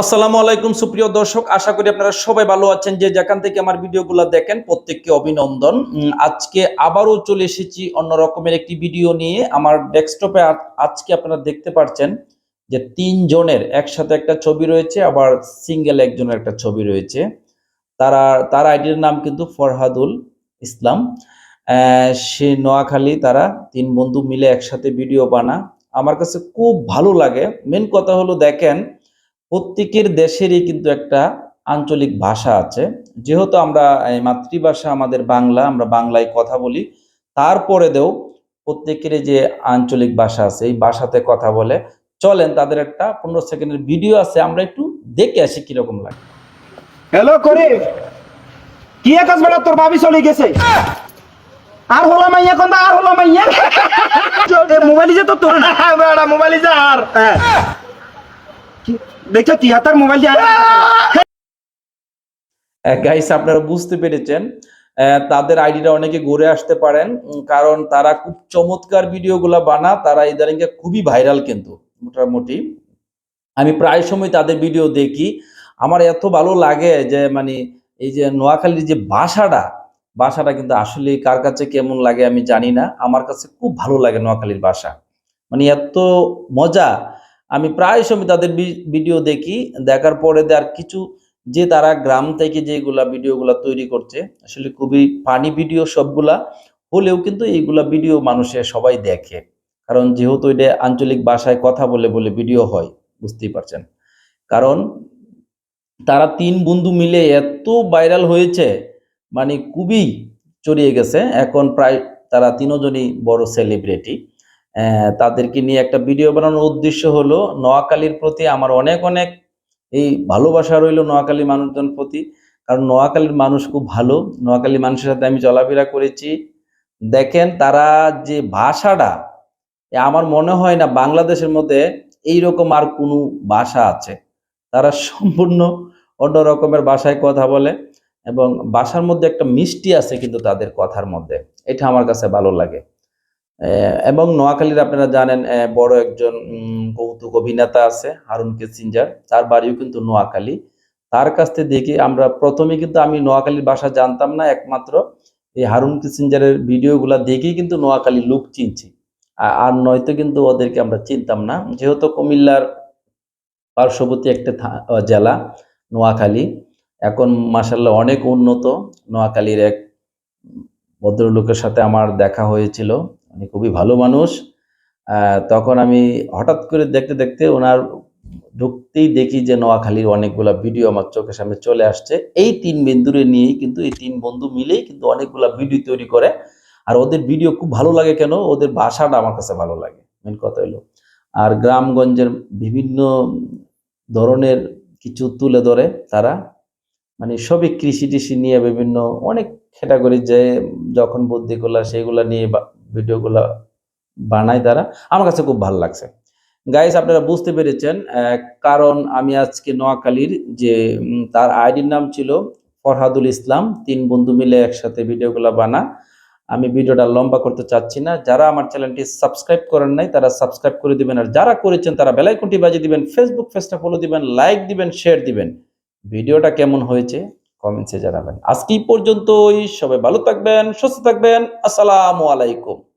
আসসালামু আলাইকুম, সুপ্রিয় দর্শক। আশা করি আপনারা সবাই ভালো আছেন। যে যেখান থেকে আমার ভিডিওগুলো দেখেন, প্রত্যেককে অভিনন্দন। আজকে আবারও চলে এসেছি অন্য রকমের একটি ভিডিও নিয়ে। আমার ডেস্কটপে আজকে আপনারা দেখতে পাচ্ছেন যে তিনজনের একসাথে একটা ছবি রয়েছে, আবার সিঙ্গেল একজনের একটা ছবি রয়েছে। তারা, তার আইডির নাম কিন্তু ফরহাদুল ইসলাম। সে নোয়াখালী, তারা তিন বন্ধু মিলে একসাথে ভিডিও বানা। আমার কাছে খুব ভালো লাগে। মেন কথা হলো, দেখেন প্রত্যেকের দেশেরই কিন্তু একটা আঞ্চলিক ভাষা আছে। যেহেতু আমরা এই মাতৃভাষা আমাদের বাংলা আমরা বাংলায় কথা বলি তারপরে দেও প্রত্যেকের যে আঞ্চলিক ভাষা আছে এই ভাষাতে কথা বলে চলেন তাদের একটা পনেরো সেকেন্ডের ভিডিও আছে আমরা একটু দেখে আসি কীরকম লাগে। হ্যালো করে কি আকাশ বেড়া তোর ভাবি চলে গেছে? আর হলো মাইয়া কোন আর হলো মাইয়া? মোবাইল যে তো তোর না। বেড়া মোবাইল যে আর। কি- দেখছ হাতার মোবাইল গাইস আপনারা বুঝতে পেরেছেন আহ, তাদের আইডিটা অনেকে ঘুরে আসতে পারেন কারণ তারা খুব চমৎকার ভিডিওগুলো বানা তারা ইদানিং খুবই ভাইরাল কিন্তু মোটামুটি। আমি প্রায় সময় তাদের ভিডিও দেখি। আমার এত ভালো লাগে যে মানে এই যে নোয়াখালীর যে বাসাটা বাসাটা কিন্তু আসলে কার কাছে কেমন লাগে আমি জানি না। আমার কাছে খুব ভালো লাগে নোয়াখালীর বাসা। মানে এত মজা আমি প্রায় সময় তাদের ভিডিও দেখি। দেখার পরে আর কিছু, যে তারা গ্রাম থেকে যেগুলা ভিডিওগুলা তৈরি করছে, আসলে খুবই পানি ভিডিও সবগুলা। হলেও কিন্তু এইগুলা ভিডিও মানুষে সবাই দেখে। কারণ যেহেতু এটা আঞ্চলিক ভাষায় কথা বলে বলে ভিডিও হয়, বুঝতেই পারছেন। কারণ তারা তিন বন্ধু মিলে এত ভাইরাল হয়েছে মানে খুবই চড়িয়ে গেছে। এখন প্রায় তারা তিনজনই বড় সেলিব্রিটি তাদেরকে নিয়ে একটা ভিডিও বানানোর উদ্দেশ্য হলো নোয়াখালীর প্রতি আমার অনেক অনেক এই ভালোবাসা রইল নোয়াখালী মানুষজন প্রতি। কারণ নোয়াখালীর মানুষ খুব ভালো, নোয়াখালী মানুষের সাথে আমি চলাফেরা করেছি। দেখেন তারা যে ভাষাটা আমার মনে হয় না বাংলাদেশের মধ্যে এইরকম আর কোনো ভাষা আছে। তারা সম্পূর্ণ অন্য রকমের ভাষায় কথা বলে এবং ভাষার মধ্যে একটা মিষ্টি আছে কিন্তু তাদের কথার মধ্যে। এটা আমার কাছে ভালো লাগে। এবং নোয়াখালীর আপনারা জানেন বড় একজন কৌতুক অভিনেতা আছে, হারুন কেসিঞ্জার। তার বাড়িও কিন্তু নোয়াখালী। তার কাছ থেকে দেখি আমরা প্রথমে কিন্তু আমি নোয়াখালীর ভাষা জানতাম না, একমাত্র। এই হারুন কিসিঞ্জারের ভিডিওগুলা দেখেই কিন্তু নোয়াখালী লুক চিনছি। আর নয়তো কিন্তু ওদেরকে আমরা চিনতাম না। যেহেতু কুমিল্লার পার্শ্ববর্তী একটা জেলা, নোয়াখালী। এখন মাসাল্লাহ অনেক উন্নত। নোয়াখালীর এক ভদ্রলোকের সাথে আমার দেখা হয়েছিল। উনি খুবই ভালো মানুষ। তখন আমি হঠাৎ করে দেখতে দেখতে ওনার ঢুকতেই দেখি যে নোয়াখালীর অনেকগুলা ভিডিও আমার চোখের সামনে চলে আসছে। এই তিন বিন্দুরে নিয়েই কিন্তু, এই তিন বন্ধু মিলেই কিন্তু অনেকগুলা ভিডিও তৈরি করে। আর ওদের ভিডিও খুব ভালো লাগে কেন? ওদের ভাষাটা আমার কাছে ভালো লাগে, মেন কথা হলো। আর গ্রামগঞ্জের বিভিন্ন ধরনের কিছু তুলে ধরে তারা। মানে সবই কৃষি টিষি নিয়ে বিভিন্ন অনেক ক্যাটাগরি যে যখন বুদ্ধিগুলা সেইগুলা নিয়ে বা- ভিডিওগুলা বানায় তারা। আমার কাছে খুব ভালো লাগছে। গাইস আপনারা বুঝতে পেরেছেন কারণ আমি আজকে নোয়াখালীর যে তার আইডির নাম ছিল ফরহাদুল ইসলাম। তিন বন্ধু মিলে একসাথে ভিডিওগুলো বানা। আমি ভিডিওটা লম্বা করতে চাচ্ছি না। যারা আমার চ্যানেলটি সাবস্ক্রাইব করেন নাই, তারা সাবস্ক্রাইব করে দিবেন। আর যারা করেছেন, তারা বেলাইকনটি বাজিয়ে দিবেন ফেসবুক পেজটা ফলো দিবেন লাইক দিবেন শেয়ার দিবেন। ভিডিওটা কেমন হয়েছে? কমেন্টসে জানাবেন। আজকে পর্যন্তই। সবাই ভালো থাকবেন সুস্থ থাকবেন। আসসালামু আলাইকুম।